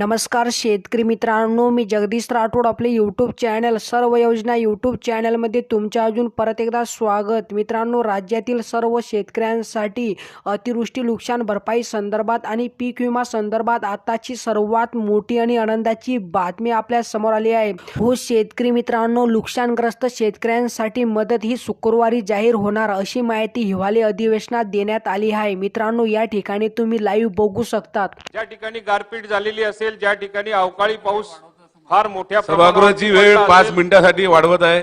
नमस्कार शेतकरी मित्रांनो मी जगदीश राठोड आपले यूट्यूब चॅनल सर्व योजना यूट्यूब चॅनलमध्ये तुमच्या अजून परत एकदा स्वागत. मित्रांनो राज्यातील सर्व शेतकऱ्यांसाठी अतिवृष्टी नुकसान भरपाई संदर्भात आणि पीक विमा संदर्भात आताची सर्वात मोठी आणि आनंदाची बातमी आपल्यासमोर आली आहे. हो शेतकरी मित्रांनो नुकसानग्रस्त शेतकऱ्यांसाठी मदत ही शुक्रवारी जाहीर होणार अशी माहिती हिवाळी अधिवेशनात देण्यात आली आहे. मित्रांनो या ठिकाणी तुम्ही लाईव्ह बघू शकतात. ज्या ठिकाणी गारपीट झालेली असेल ज्या ठिकाणी अवकाळी पाऊस फार मोठ्या सभागृहाची वेळ पाच असेल, मिनिटासाठी वाढवत आहे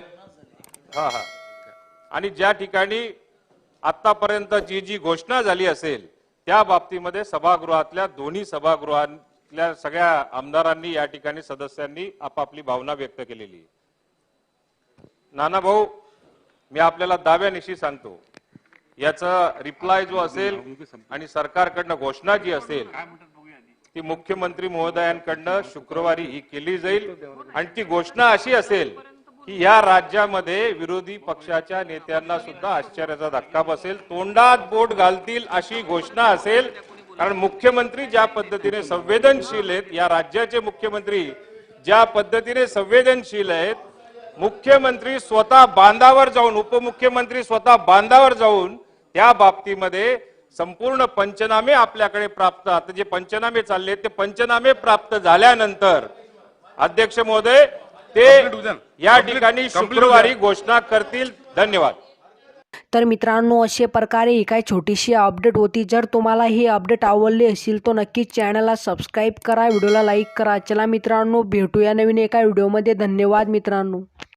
हा, हा. आणि ज्या ठिकाणी आतापर्यंत जी जी घोषणा झाली असेल त्या बाबतीमध्ये सभागृहातल्या दोन्ही सभागृहातल्या सगळ्या आमदारांनी या ठिकाणी सदस्यांनी आपापली भावना व्यक्त केलेली. नाना भाऊ मी आपल्याला दाव्यानिशी सांगतो याचा रिप्लाय जो असेल आणि सरकारकडनं घोषणा जी असेल ती मुख्यमंत्री महोदयांकडनं शुक्रवारी ही केली जाईल. आणि ती घोषणा अशी असेल की या राज्यामध्ये विरोधी पक्षाच्या नेत्यांना सुद्धा आश्चर्याचा धक्का बसेल. तोंडात बोट घालतील अशी घोषणा असेल. कारण मुख्यमंत्री ज्या पद्धतीने संवेदनशील आहेत या राज्याचे मुख्यमंत्री ज्या पद्धतीने संवेदनशील आहेत मुख्यमंत्री स्वतः बांधावर जाऊन उपमुख्यमंत्री स्वतः बांधावर जाऊन त्या बाबतीमध्ये संपूर्ण पंचनामे आपल्याकडे प्राप्त. आता जे पंचनामे चालले ते पंचनामे प्राप्त झाल्यानंतर अध्यक्ष महोदय ते या ठिकाणी शुक्रवारी घोषणा करतील. धन्यवाद. तर मित्रांनो अशा प्रकारे ही काय छोटीशी अपडेट होती. जर तुम्हाला ही अपडेट आवडली असेल तर नक्कीच चॅनलला सबस्क्राईब करा व्हिडिओला लाईक करा. चला मित्रांनो भेटूया नवीन एका व्हिडिओमध्ये. धन्यवाद मित्रांनो.